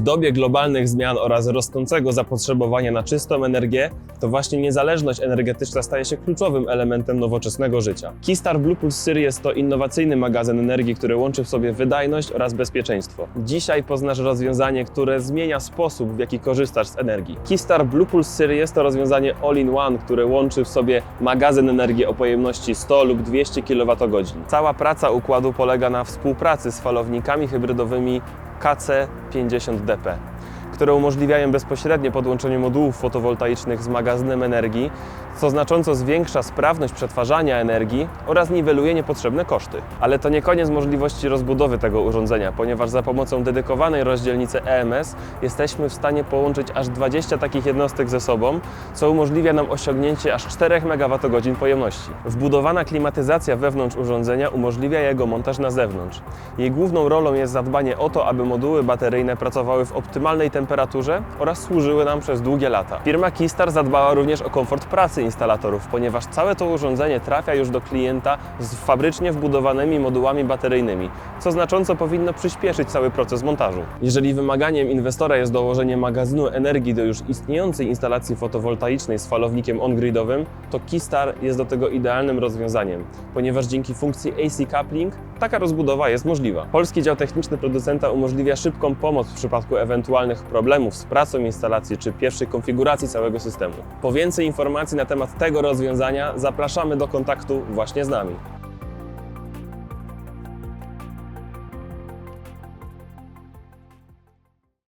W dobie globalnych zmian oraz rosnącego zapotrzebowania na czystą energię, to właśnie niezależność energetyczna staje się kluczowym elementem nowoczesnego życia. Keystar Blue Pulse Series to innowacyjny magazyn energii, który łączy w sobie wydajność oraz bezpieczeństwo. Dzisiaj poznasz rozwiązanie, które zmienia sposób, w jaki korzystasz z energii. Keystar Blue Pulse Series to rozwiązanie all-in-one, które łączy w sobie magazyn energii o pojemności 100 lub 200 kWh. Cała praca układu polega na współpracy z falownikami hybrydowymi KC50DP które umożliwiają bezpośrednie podłączenie modułów fotowoltaicznych z magazynem energii, co znacząco zwiększa sprawność przetwarzania energii oraz niweluje niepotrzebne koszty. Ale to nie koniec możliwości rozbudowy tego urządzenia, ponieważ za pomocą dedykowanej rozdzielnicy EMS jesteśmy w stanie połączyć aż 20 takich jednostek ze sobą, co umożliwia nam osiągnięcie aż 4 MWh pojemności. Wbudowana klimatyzacja wewnątrz urządzenia umożliwia jego montaż na zewnątrz. Jej główną rolą jest zadbanie o to, aby moduły bateryjne pracowały w optymalnej temperaturze oraz służyły nam przez długie lata. Firma Keystar zadbała również o komfort pracy instalatorów, ponieważ całe to urządzenie trafia już do klienta z fabrycznie wbudowanymi modułami bateryjnymi, co znacząco powinno przyspieszyć cały proces montażu. Jeżeli wymaganiem inwestora jest dołożenie magazynu energii do już istniejącej instalacji fotowoltaicznej z falownikiem on-gridowym, to Keystar jest do tego idealnym rozwiązaniem, ponieważ dzięki funkcji AC Coupling taka rozbudowa jest możliwa. Polski dział techniczny producenta umożliwia szybką pomoc w przypadku ewentualnych problemów z pracą instalacji czy pierwszej konfiguracji całego systemu. Po więcej informacji na temat tego rozwiązania zapraszamy do kontaktu właśnie z nami.